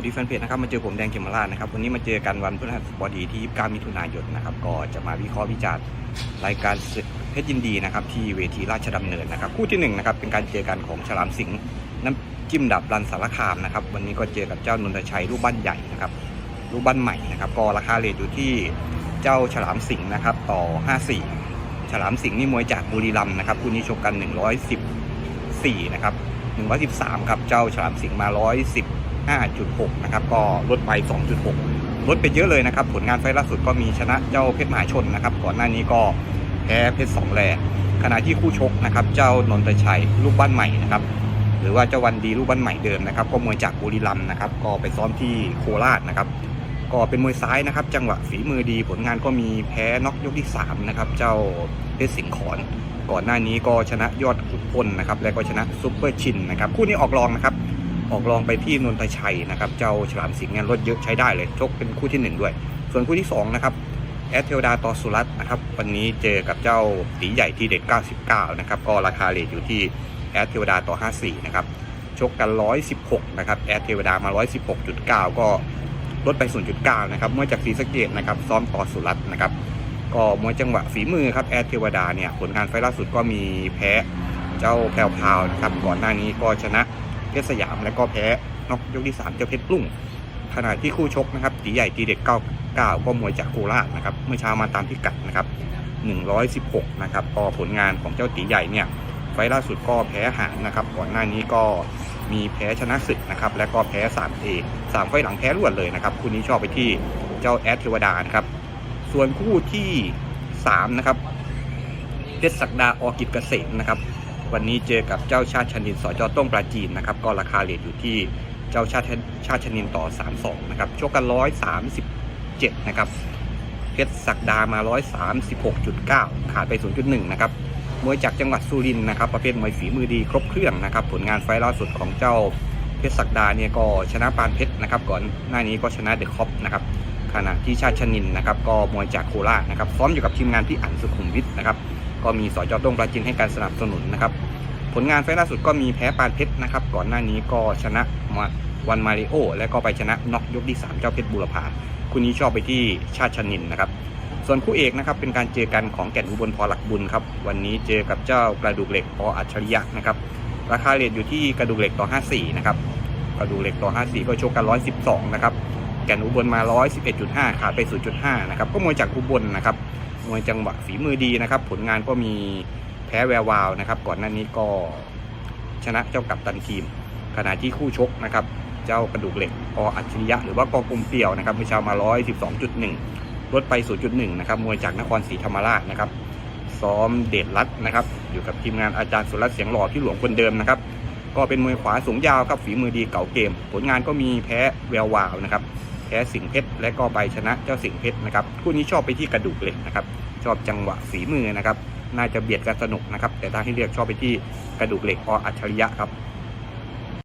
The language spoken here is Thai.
วัสดีแฟนเพจนะครับมาเจอผมแดงเขมราชนะครับวันนี้มาเจอกันวันพฤหัสบดีที่ 29 มิถุนายนนะครับก็จะมาวิเคราะห์วิจารณ์รายการศึกเพชรยินดีนะครับที่เวทีราชดำเนินนะครับคู่ที่หนึ่งนะครับเป็นการเจอกันของฉลามสิงห์น้ำจิ้มดับรันสารคามนะครับวันนี้ก็เจอกับเจ้านนทชัยรูปบ้านใหญ่นะครับรูปบ้านใหม่นะครับก็ราคาเลทอยู่ที่เจ้าฉลามสิงห์นะครับต่อ 54 ฉลามสิงห์นี่มวยจากบุรีรัมย์นะครับคู่นี้ชกกัน 114 นะครับ113 ครับเจ้าฉลามสิงห์มา 110 5.6 นะครับ ก็ลดไป 2.6 ลดไปเยอะเลยนะครับ ผลงานไฟล์ล่าสุดก็มีชนะเจ้าเพชรมหาชนนะครับ ก่อนหน้านี้ก็แพ้เพชรสองแลขณะที่คู่ชกนะครับ เจ้านนทชัยลูกบ้านใหม่นะครับ หรือว่าเจ้าวันดีลูกบ้านใหม่เดิมนะครับ ก็มวยจากบุรีรัมย์นะครับ ก็ไปซ้อมที่โคราชนะครับ ก็เป็นมวยซ้ายนะครับ จังหวะฝีมือดี ผลงานก็มีแพ้น็อกยกที่3นะครับ เจ้าเพชรสิงห์ขอนก่อนหน้านี้ก็ชนะยอดขุนพลนะครับ และก็ชนะซุปเปอร์ชินนะครับ คู่นี้ออกรองนะครับ ออกรองไปที่นนทชัยนะครับเจ้าฉลามสิงห์เนี่ยลดเยอะใช้ได้เลยชกเป็นคู่ที่ 1 ด้วย ส่วนคู่ที่2นะครับแอดเทลดาตอสุรัตน์นะครับวันนี้เจอกับเจ้าตีใหญ่ที่เด็ด99 นะครับก็ราคาเลทอยู่ที่แอดเทลดาต่อ 54 นะครับชกกัน 116 นะครับแอดเทวดามา 116.9 ก็ลดไป 0.9 นะครับมวยจากศรีสเกดนะครับซ้อมต่อสุรัตน์นะครับ ก็มวยจังหวะฝีมือครับแอดเทวดาเนี่ยผลงานไฟล์ล่าสุดก็มีแพ้เจ้าแพรวพาวนะครับก่อนหน้านี้ก็ชนะ เพชรสยาม แล้วก็แพ้นอกยกที่3เจ้าเพชรปลุ้งขณะที่คู่ชกนะครับตีใหญ่ตีเด็ก 99 ก็มวยจากโคราชนะครับเมื่อเช้ามาตามพิกัดนะครับ 116 นะครับก็ผลงานของเจ้าตีใหญ่เนี่ยไฟล์ล่าสุดก็แพ้ห่างนะครับ ก่อนหน้านี้ก็มีแพ้ชนะศึกนะครับและก็แพ้3 a 3ไฟล์หลังแพ้รวดเลยนะครับคู่นี้ชอบไปที่เจ้าแอดเทวดานะครับส่วนคู่ที่3นะครับเพชรศักดาออกิจเกษมนะครับ วันนี้เจอกับเจ้าชาติชนินสจต้งปราจีนนะครับ ก็ราคาเลทอยู่ที่เจ้าชาติชาติชนินต่อ 32 นะครับชกกัน 137 นะครับ เพชรศักดามา 136.9 ขาดไป 0.1 นะครับ มวยจากจังหวัดสุรินทร์นะครับ ประเภทมวยฝีมือดีครบเครื่องนะครับ ผลงานไฟล์ล่าสุดของเจ้าเพชรศักดาเนี่ยก็ชนะปานเพชรนะครับ ก่อนหน้านี้ก็ชนะเดอะคอปนะครับ ขณะที่ชาติชนินนะครับ ก็มวยจากโคราชนะครับ ซ้อมอยู่กับทีมงานพี่อั๋นสุขุมวิทนะครับ ก็มีสจต้งปราจินให้การสนับสนุนนะครับผลงานไฟล์ล่าสุดก็มีแพ้ปานเพชรนะครับก่อนหน้านี้ก็ชนะมาวันมาริโอ และก็ไปชนะน็อกยกที่ 3 เจ้าเพชรบุรพาคู่นี้ชอบไปที่ชาติชนินนะครับ ส่วนคู่เอกนะครับเป็นการเจอกันของแก่นอุบลพอหลักบุญครับวันนี้เจอกับเจ้ากระดูกเหล็กพออัจฉริยะนะครับราคาเลทอยู่ที่กระดูกเหล็กต่อ 54 นะครับกระดูกเหล็กต่อ 54 ก็โชกกัน 112 นะครับแก่นอุบลมา 111.5 ขาดไป 0.5 นะครับก็มวยจากอุบลนะครับ มวยจังหวะฝีมือดีนะครับ ผลงานก็มีแพ้แวววาวนะครับ ก่อนหน้านี้ก็ชนะเจ้ากับตันทีม ขณะที่คู่ชกนะครับ เจ้ากระดูกเหล็กออัจฉริยะหรือว่ากอกลมเปียวนะครับเมื่อเช้ามา 112.1 ลดไป 0.1 นะครับ มวยจากนครศรีธรรมราชนะครับ ซ้อมเดชรัตนะครับ อยู่กับทีมงานอาจารย์สุรัตน์เสียงหล่อที่หลวงคนเดิมนะครับ ก็เป็นมวยขวาสูงยาวครับฝีมือดีเก่าเกม ผลงานก็มีแพ้แวววาวนะครับ แพ้สิงเพชรและก็ไปชนะเจ้าสิงเพชรนะครับ คู่นี้ชอบไปที่กระดูกเหล็กนะครับ ชอบจังหวะฝีมือนะครับ น่าจะเบียดกันสนุกนะครับ แต่ถ้าให้เลือกชอบไปที่กระดูกเหล็กออัจฉริยะครับ